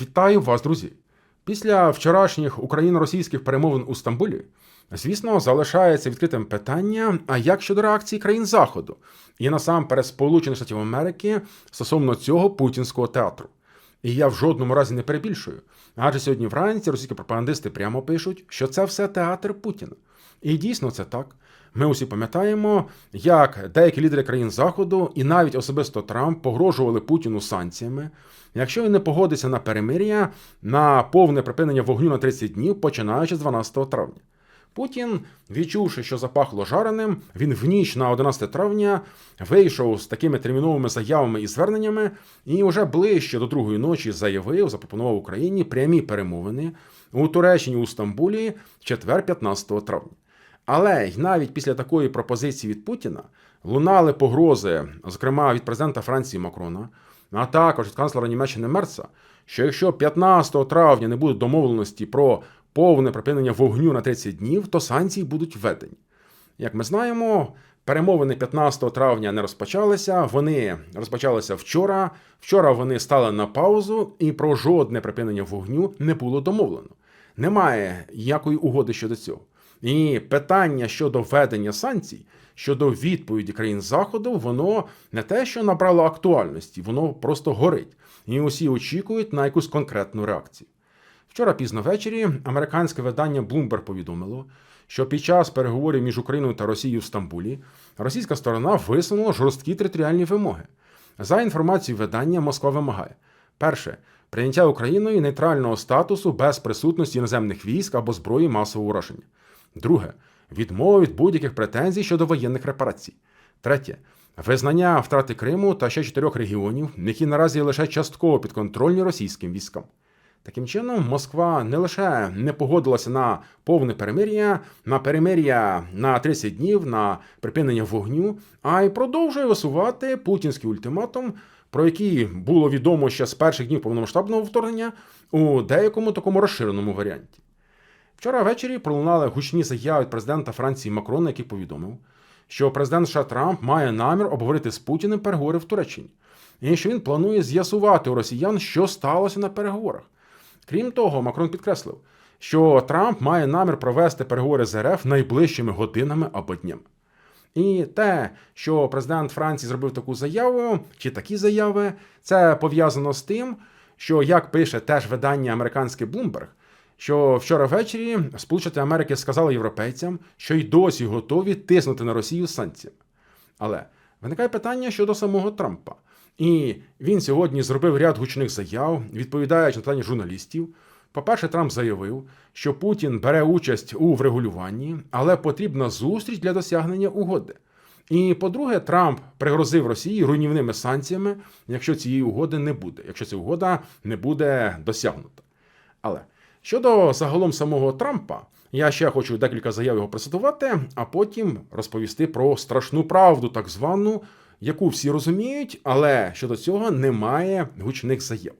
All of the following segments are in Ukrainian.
Вітаю вас, друзі! Після вчорашніх україно-російських перемовин у Стамбулі, звісно, залишається відкритим питання: а як щодо реакції країн Заходу і насамперед Сполучених Штатів Америки стосовно цього путінського театру? І я в жодному разі не перебільшую. Адже сьогодні вранці російські пропагандисти прямо пишуть, що це все театр Путіна. І дійсно це так. Ми усі пам'ятаємо, як деякі лідери країн Заходу і навіть особисто Трамп погрожували Путіну санкціями, якщо він не погодиться на перемир'я на повне припинення вогню на 30 днів, починаючи з 12 травня. Путін, відчувши, що запахло жареним, він в ніч на 11 травня вийшов з такими терміновими заявами і зверненнями, і вже ближче до другої ночі заявив, запропонував Україні прямі перемовини у Туреччині у Стамбулі четвер, 15 травня. Але й навіть після такої пропозиції від Путіна лунали погрози, зокрема від президента Франції Макрона, а також від канцлера Німеччини Мерца, що якщо 15 травня не буде домовленості про повне припинення вогню на 30 днів, то санкції будуть введені. Як ми знаємо, перемовини 15 травня не розпочалися. Вони розпочалися вчора. Вчора вони стали на паузу, і про жодне припинення вогню не було домовлено. Немає ніякої угоди щодо цього. І питання щодо введення санкцій, щодо відповіді країн Заходу, воно не те, що набрало актуальності, воно просто горить. І усі очікують на якусь конкретну реакцію. Вчора пізно ввечері американське видання Bloomberg повідомило, що під час переговорів між Україною та Росією в Стамбулі російська сторона висунула жорсткі територіальні вимоги. За інформацією видання, Москва вимагає: перше прийняття Україною нейтрального статусу без присутності іноземних військ або зброї масового ураження. Друге відмова від будь-яких претензій щодо воєнних репарацій. Третє визнання втрати Криму та ще чотирьох регіонів, які наразі лише частково підконтрольні російським військам. Таким чином, Москва не лише не погодилася на повне перемир'я, на перемир'я на 30 днів, на припинення вогню, а й продовжує висувати путінський ультиматум, про який було відомо ще з перших днів повномасштабного вторгнення у деякому такому розширеному варіанті. Вчора ввечері пролунали гучні заяви від президента Франції Макрона, який повідомив, що президент США Трамп має намір обговорити з Путіним переговори в Туреччині, і що він планує з'ясувати у росіян, що сталося на переговорах. Крім того, Макрон підкреслив, що Трамп має намір провести переговори з РФ найближчими годинами або днями. І те, що президент Франції зробив таку заяву, чи такі заяви, це пов'язано з тим, що, як пише теж видання американське Bloomberg, що вчора ввечері Сполучені Америки сказали європейцям, що й досі готові тиснути на Росію санкціями. Але виникає питання щодо самого Трампа. І він сьогодні зробив ряд гучних заяв, відповідаючи на питання журналістів. По-перше, Трамп заявив, що Путін бере участь у врегулюванні, але потрібна зустріч для досягнення угоди. І по-друге, Трамп пригрозив Росії руйнівними санкціями, якщо цієї угоди не буде, якщо ця угода не буде досягнута. Але щодо загалом самого Трампа, я ще хочу декілька заяв його процитувати, а потім розповісти про страшну правду, так звану, яку всі розуміють, але щодо цього немає гучних заяв.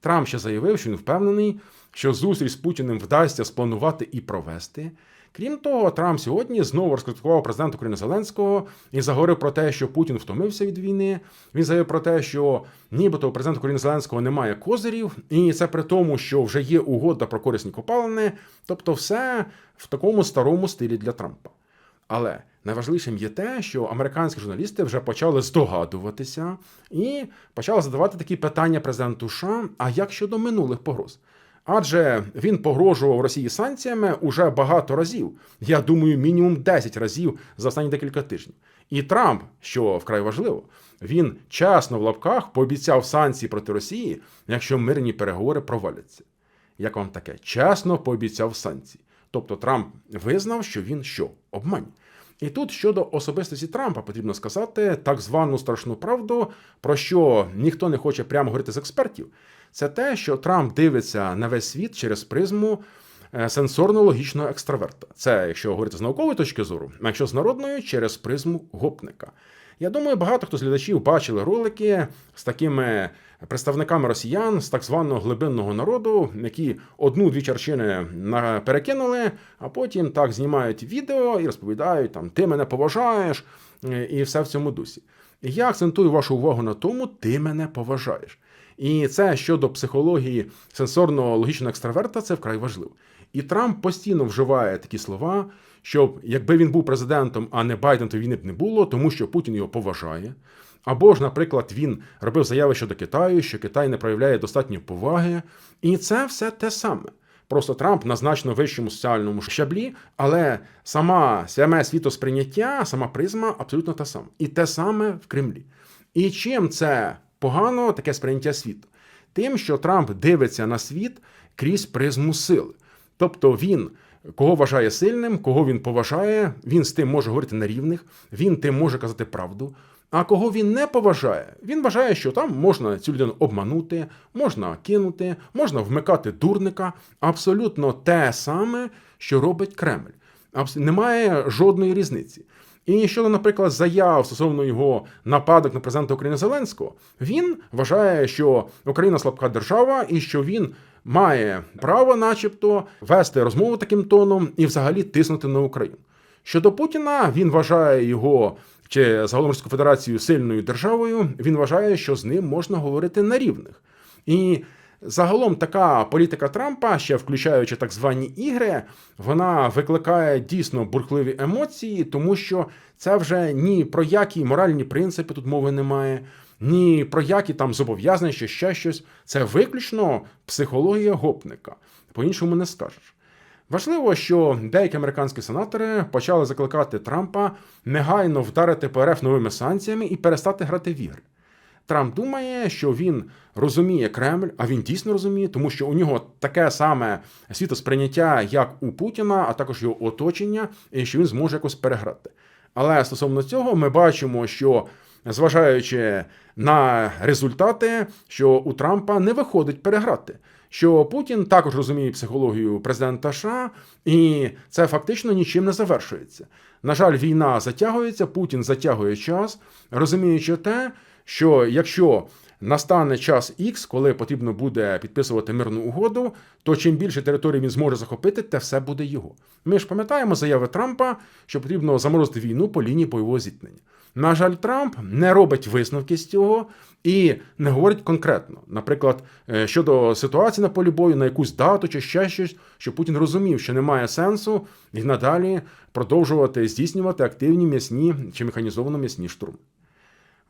Трамп ще заявив, що він впевнений, що зустріч з Путіним вдасться спланувати і провести. Крім того, Трамп сьогодні знову розкритикував президента України Зеленського і заговорив про те, що Путін втомився від війни. Він заявив про те, що нібито у президента України Зеленського немає козирів, і це при тому, що вже є угода про корисні копалини, тобто все в такому старому стилі для Трампа. Але найважливішим є те, що американські журналісти вже почали здогадуватися і почали задавати такі питання президенту США, а як щодо минулих погроз? Адже він погрожував Росії санкціями уже багато разів. Я думаю, мінімум 10 разів за останні декілька тижнів. І Трамп, що вкрай важливо, він чесно в лапках пообіцяв санкції проти Росії, якщо мирні переговори проваляться. Як вам таке? Чесно пообіцяв санкції. Тобто Трамп визнав, що він що? Обмань. І тут щодо особистості Трампа потрібно сказати так звану страшну правду, про що ніхто не хоче прямо говорити з експертів. Це те, що Трамп дивиться на весь світ через призму сенсорно-логічного екстраверта. Це якщо говорити з наукової точки зору, а якщо з народною через призму гопника. Я думаю, багато хто з глядачів бачили ролики з такими представниками росіян з так званого глибинного народу, які одну-дві чарчини перекинули, а потім так знімають відео і розповідають там Ти мене поважаєш і все в цьому дусі. Я акцентую вашу увагу на тому, ти мене поважаєш. І це щодо психології сенсорного логічного екстраверта, це вкрай важливо. І Трамп постійно вживає такі слова, щоб якби він був президентом, а не Байден, то війни б не було, тому що Путін його поважає. Або ж, наприклад, він робив заяви щодо Китаю, що Китай не проявляє достатньо поваги. І це все те саме. Просто Трамп на значно вищому соціальному щаблі, але сама саме світосприйняття, сама призма абсолютно та сама. І те саме в Кремлі. І чим це погано, таке сприйняття світу? Тим, що Трамп дивиться на світ крізь призму сили. Тобто він кого вважає сильним, кого він поважає, він з тим може говорити на рівних, він тим може казати правду. А кого він не поважає, він вважає, що там можна цю людину обманути, можна кинути, можна вмикати дурника. Абсолютно те саме, що робить Кремль. Абс- Немає жодної різниці. І щодо, наприклад, заяв стосовно його нападок на президента України Зеленського, він вважає, що Україна слабка держава і що він має право, начебто, вести розмову таким тоном і взагалі тиснути на Україну. Щодо Путіна, він вважає його чи загалом Російську Федерацію сильною державою. Він вважає, що з ним можна говорити на рівних. І загалом така політика Трампа, ще включаючи так звані ігри, вона викликає дійсно бурхливі емоції, тому що це вже ні про які моральні принципи тут мови немає. Ні про які там зобов'язання, чи ще щось. Це виключно психологія гопника. По-іншому не скажеш. Важливо, що деякі американські сенатори почали закликати Трампа негайно вдарити по РФ новими санкціями і перестати грати в ігри. Трамп думає, що він розуміє Кремль, а він дійсно розуміє, тому що у нього таке саме світосприйняття, як у Путіна, а також його оточення, і що він зможе якось переграти. Але стосовно цього, ми бачимо, що зважаючи на результати, що у Трампа не виходить переграти. Що Путін також розуміє психологію президента США, і це фактично нічим не завершується. На жаль, війна затягується, Путін затягує час, розуміючи те, що якщо настане час X, коли потрібно буде підписувати мирну угоду, то чим більше територій він зможе захопити, те все буде його. Ми ж пам'ятаємо заяви Трампа, що потрібно заморозити війну по лінії бойового зіткнення. На жаль, Трамп не робить висновки з цього і не говорить конкретно, наприклад, е, щодо ситуації на полі бою, на якусь дату чи ще щось, що Путін розумів, що немає сенсу і надалі продовжувати здійснювати активні м'ясні чи механізовано м'ясні штурми.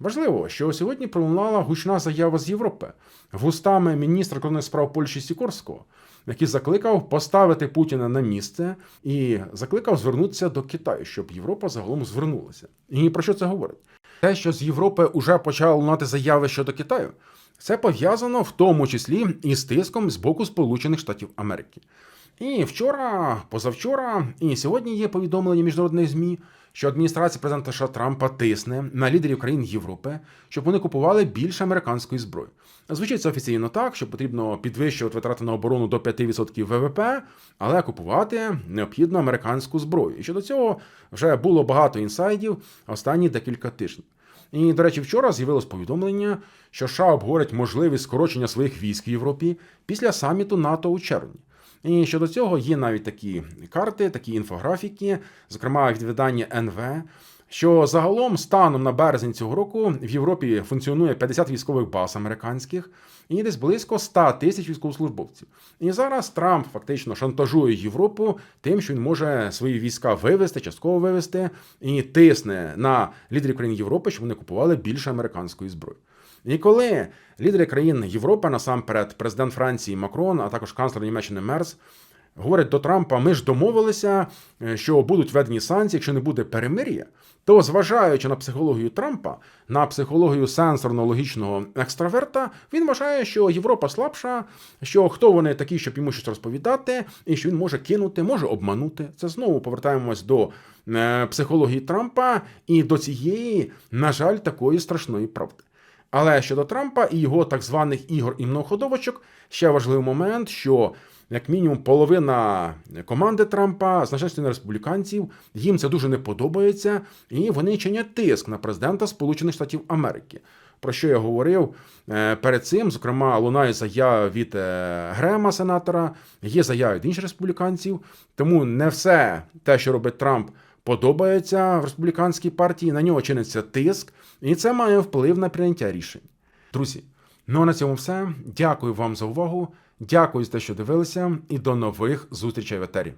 Важливо, що сьогодні пролунала гучна заява з Європи вустами міністра кордонних справ Польщі Сікорського, який закликав поставити Путіна на місце і закликав звернутися до Китаю, щоб Європа загалом звернулася. І про що це говорить? Те, що з Європи вже почали лунати заяви щодо Китаю, це пов'язано в тому числі і з тиском з боку Сполучених Штатів Америки. І вчора, позавчора, і сьогодні є повідомлення міжнародних ЗМІ, що адміністрація президента США Трампа тисне на лідерів країн Європи, щоб вони купували більше американської зброї. Звучить це офіційно так, що потрібно підвищувати витрати на оборону до 5% ВВП, але купувати необхідно американську зброю. І щодо цього вже було багато інсайдів останні декілька тижнів. І, до речі, вчора з'явилось повідомлення, що США обговорять можливість скорочення своїх військ в Європі після саміту НАТО у червні. І щодо цього є навіть такі карти, такі інфографіки, зокрема від видання НВ, що загалом станом на березень цього року в Європі функціонує 50 військових баз американських і десь близько 100 тисяч військовослужбовців. І зараз Трамп фактично шантажує Європу тим, що він може свої війська вивести, частково вивести, і тисне на лідерів країн Європи, щоб вони купували більше американської зброї. І коли лідери країн Європи, насамперед, президент Франції Макрон, а також канцлер Німеччини Мерс, говорять до Трампа: ми ж домовилися, е, що будуть введені санкції, якщо не буде перемир'я, то зважаючи на психологію Трампа, на психологію сенсорно-логічного екстраверта, він вважає, що Європа слабша, що хто вони такі, щоб йому щось розповідати, і що він може кинути, може обманути. Це знову повертаємось до е, психології Трампа і до цієї, на жаль, такої страшної правди. Але щодо Трампа і його так званих ігор і многоходовочок, ще важливий момент, що як мінімум половина команди Трампа, частина республіканців, їм це дуже не подобається, і вони чинять тиск на президента Сполучених Штатів Америки. Про що я говорив е, перед цим, зокрема, лунає заява від е, Грема, сенатора, є заяви від інших республіканців. Тому не все те, що робить Трамп, подобається в республіканській партії. На нього чиниться тиск, і це має вплив на прийняття рішень. Друзі, Ну а на цьому все. Дякую вам за увагу. Дякую за те, що дивилися, і до нових зустрічей в етері.